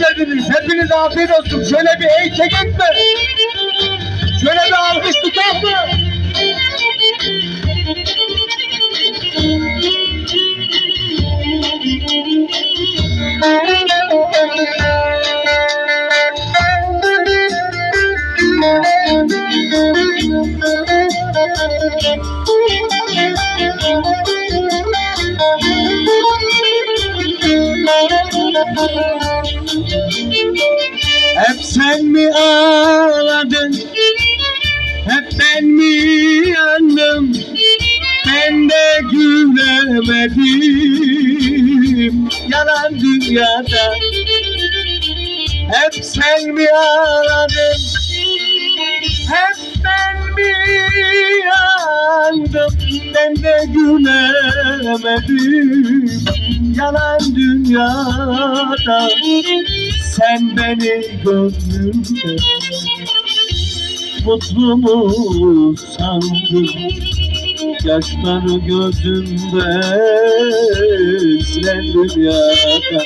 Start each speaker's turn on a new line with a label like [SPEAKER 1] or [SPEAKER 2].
[SPEAKER 1] verdiniz. Hepinize afiyet olsun. Şöyle bir ey çekin mi? Şöyle bir alkış tutar mı? Hep sen mi ağladın? Hep ben mi yandım? Ben de gülemedim yalan dünyada. Hep sen mi ağladın? Hep ben mi yandım? Ben de gülemedim yalan dünyada. Sen beni gönlümde mutlu mu sandın? Yaşları gözümde silen dünyada